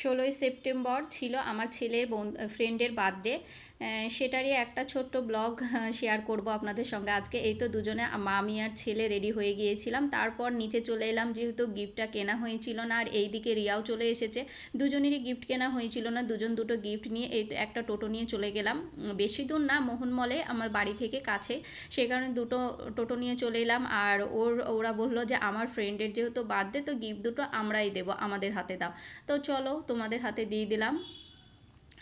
ষোলোই সেপ্টেম্বর ছিল আমার ছেলের বোন ফ্রেন্ডের বার্থডে সেটারই একটা ছোট্ট ব্লগ শেয়ার করব আপনাদের সঙ্গে আজকে। এই তো দুজনে মামি আর ছেলে রেডি হয়ে গিয়েছিলাম। তারপর নিচে চলে এলাম, যেহেতু গিফটটা কেনা হয়েছিল না, আর এই দিকে রিয়াও চলে এসেছে। দুজনেরই গিফট কেনা হয়েছিল না, দুজন দুটো গিফট নিয়ে এই একটা টোটো নিয়ে চলে গেলাম। বেশি দূর না, মোহনমলে, আমার বাড়ি থেকে কাছে। সে কারণে দুটো টোটো নিয়ে চলে এলাম, আর ওর, ওরা বলল যে, আমার ফ্রেন্ডের যেহেতু বার্থডে তো গিফট দুটো আমরাই দেবো, আমাদের হাতে দাও। তো চলো তোমাদের হাতে দিয়ে দিলাম।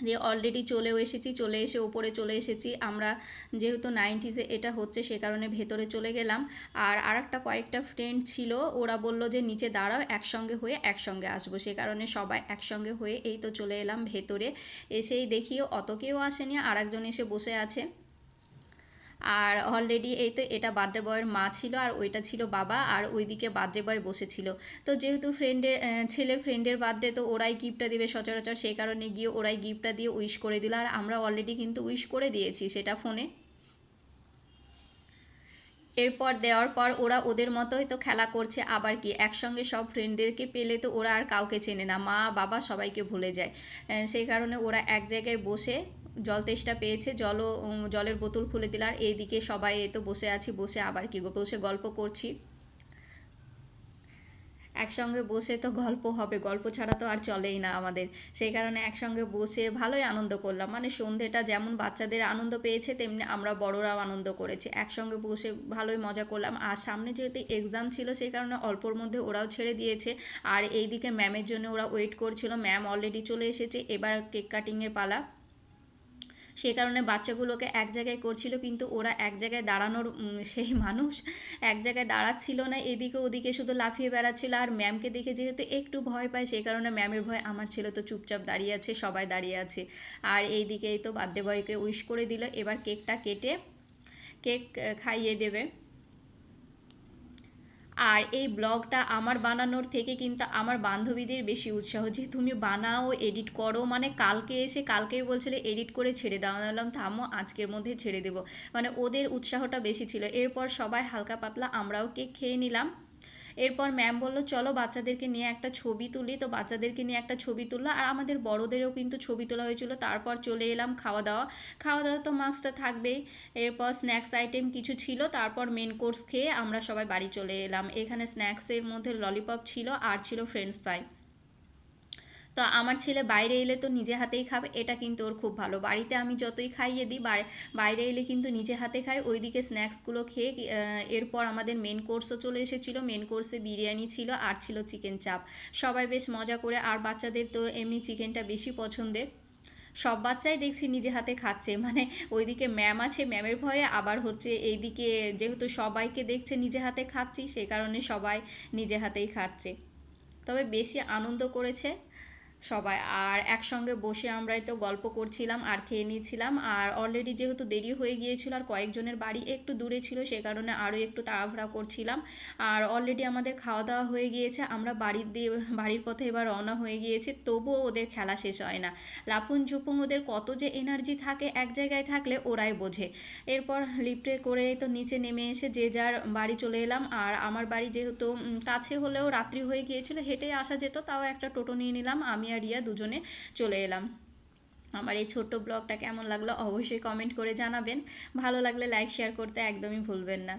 দিয়ে অলরেডি চলেও এসেছি, চলে এসে ওপরে চলে এসেছি। আমরা যেহেতু নাইনটিসে এটা হচ্ছে, সে কারণে ভেতরে চলে গেলাম। আর আর একটা কয়েকটা ফ্রেন্ড ছিল, ওরা বলল যে, নিচে দাঁড়াও, একসঙ্গে হয়ে একসঙ্গে আসব। সে কারণে সবাই একসঙ্গে হয়ে এই তো চলে এলাম ভেতরে। এসেই দেখিও অত কেউ আসেনি আর একজন এসে বসে আছে। আর অলরেডি এই তো এটা বার্থডে বয়ের মা ছিল আর ওইটা ছিল বাবা আর ওইদিকে বার্থডে বয় বসেছিল। তো যেহেতু ফ্রেন্ডের ছেলের ফ্রেন্ডের বার্থডে তো ওরাই গিফটটা দেবে সচরাচর, সেই কারণে গিয়ে ওরাই গিফটটা দিয়ে উইশ করে দিল আর আমরা অলরেডি কিন্তু উইশ করে দিয়েছি সেটা ফোনে এরপর দেওয়ার পর ওরা ওদের মতোই তো খেলা করছে, আবার কি একসঙ্গে সব ফ্রেন্ডদেরকে পেলে তো ওরা আর কাউকে চেনে না, মা, বাবা সবাইকে ভুলে যায়। সেই কারণে ওরা এক জায়গায় বসে জল তেষ্টা পেয়েছে, জলও জলের বোতল খুলে দিল, আর এইদিকে সবাই তো বসে আছি, বসে আবার কি বসে গল্প করছি। একসঙ্গে বসে তো গল্প হবে, গল্প ছাড়া তো আর চলেই না আমাদের। সেই কারণে একসঙ্গে বসে ভালোই আনন্দ করলাম। মানে সন্ধেটা যেমন বাচ্চাদের আনন্দ পেয়েছে, তেমনি আমরা বড়রাও আনন্দ করেছি। একসঙ্গে বসে ভালোই মজা করলাম। আর সামনে যেহেতু এক্সাম ছিল, সেই কারণে অল্পর মধ্যে ওরাও ছেড়ে দিয়েছে। আর এইদিকে ম্যামের জন্য ওরা ওয়েট করছিল। ম্যাম অলরেডি চলে এসেছে। এবার কেক কাটিংয়ের পালা। সে কারণে বাচ্চাগুলোকে এক জায়গায় করছিল, কিন্তু ওরা এক জায়গায় দাঁড়ানোর সেই মানুষ এক জায়গায় দাঁড়াচ্ছিল না, এদিকে ওদিকে শুধু লাফিয়ে বেড়াচ্ছিল। আর ম্যামকে দেখে যেহেতু একটু ভয় পায়, সেই কারণে ম্যামের ভয় আমার ছেলে তো চুপচাপ দাঁড়িয়ে আছে, সবাই দাঁড়িয়ে আছে। আর এই দিকেই তো বার্থডে বয়কে উইশ করে দিল, এবার কেকটা কেটে কেক খাইয়ে দেবে। আর এই ব্লগটা আমার বানানোর থেকে কিন্তু আমার বান্ধবীদের বেশি উৎসাহ। যে তুমি বানাও, এডিট করো মানে কালকে এসে কালকেই বলছিলে, এডিট করে ছেড়ে দাও। বললাম, থামো, আজকের মধ্যে ছেড়ে দেবো। মানে ওদের উৎসাহটা বেশি ছিল। এরপর সবাই হালকা পাতলা আমরাও কেক খেয়ে নিলাম। এরপর ম্যাম বলল, চলো বাচ্চাদেরকে নিয়ে একটা ছবি তুলি। তো বাচ্চাদেরকে নিয়ে একটা ছবি তুললো আর আমাদের বড়োদেরও কিন্তু ছবি তোলা হয়েছিল। তারপর চলে এলাম খাওয়া দাওয়া। খাওয়া দাওয়া তো মাস্কটা থাকবেই। এরপর স্ন্যাক্স আইটেম কিছু ছিল, তারপর মেন কোর্স খেয়ে আমরা সবাই বাড়ি চলে এলাম। এখানে স্ন্যাক্সের মধ্যে ললিপপ ছিল, আর ছিল ফ্রেঞ্চ ফ্রাই তো আমার ছেলে বাইরে এলে তো নিজে হাতেই খাবে, এটা কিন্তু ওর খুব ভালো। বাড়িতে আমি যতই খাইয়ে দিই বাইরে এলে কিন্তু নিজে হাতে খায়। ওইদিকে স্ন্যাক্সগুলো খেয়ে এরপর আমাদের মেন কোর্সও চলে এসেছিল। মেন কোর্সে বিরিয়ানি ছিল, আর ছিল চিকেন চাপ সবাই বেশ মজা করে, আর বাচ্চাদের তো এমনি চিকেনটা বেশি পছন্দের। সব বাচ্চাই দেখছি নিজে হাতে খাচ্ছে। মানে ওইদিকে ম্যাম আছে ম্যামের ভয়ে আবার হচ্ছে এইদিকে যেহেতু সবাইকে দেখছে নিজে হাতে খাচ্ছি, সে কারণে সবাই নিজে হাতেই খাচ্ছে। তবে বেশি আনন্দ করেছে। সবাই। আর একসঙ্গে বসে আমরাই তো গল্প করছিলাম আর খেয়ে নিয়েছিলাম আর অলরেডি যেহেতু দেরি হয়ে গিয়েছিল আর কয়েকজনের বাড়ি একটু দূরে ছিল, সে কারণে আরও একটু তাড়াহুড়া করছিলাম। আর অলরেডি আমাদের খাওয়া দাওয়া হয়ে গিয়েছে, আমরা বাড়ির দিয়ে বাড়ির পথে এবার রওনা হয়ে গিয়েছে, তবুও ওদের খেলা শেষ হয় না। লাফুন ঝুপুং ওদের কত যে এনার্জি থাকে, এক জায়গায় থাকলে ওরাই বোঝে। এরপর লিফটে করে তো নিচে নেমে এসে যে যার বাড়ি চলে এলাম। আর আমার বাড়ি যেহেতু কাছে হলেও রাত্রি হয়ে গিয়েছিল, হেঁটে আসা যেত, তাও একটা টোটো নিয়ে নিলাম। আমি আর রিয়া দুজনে চলে এলাম। আমার এই ছোট্ট ব্লগটা কেমন লাগল অবশ্যই কমেন্ট করে জানাবেন। ভালো লাগলে লাইক শেয়ার করতে একদমই ভুলবেন না।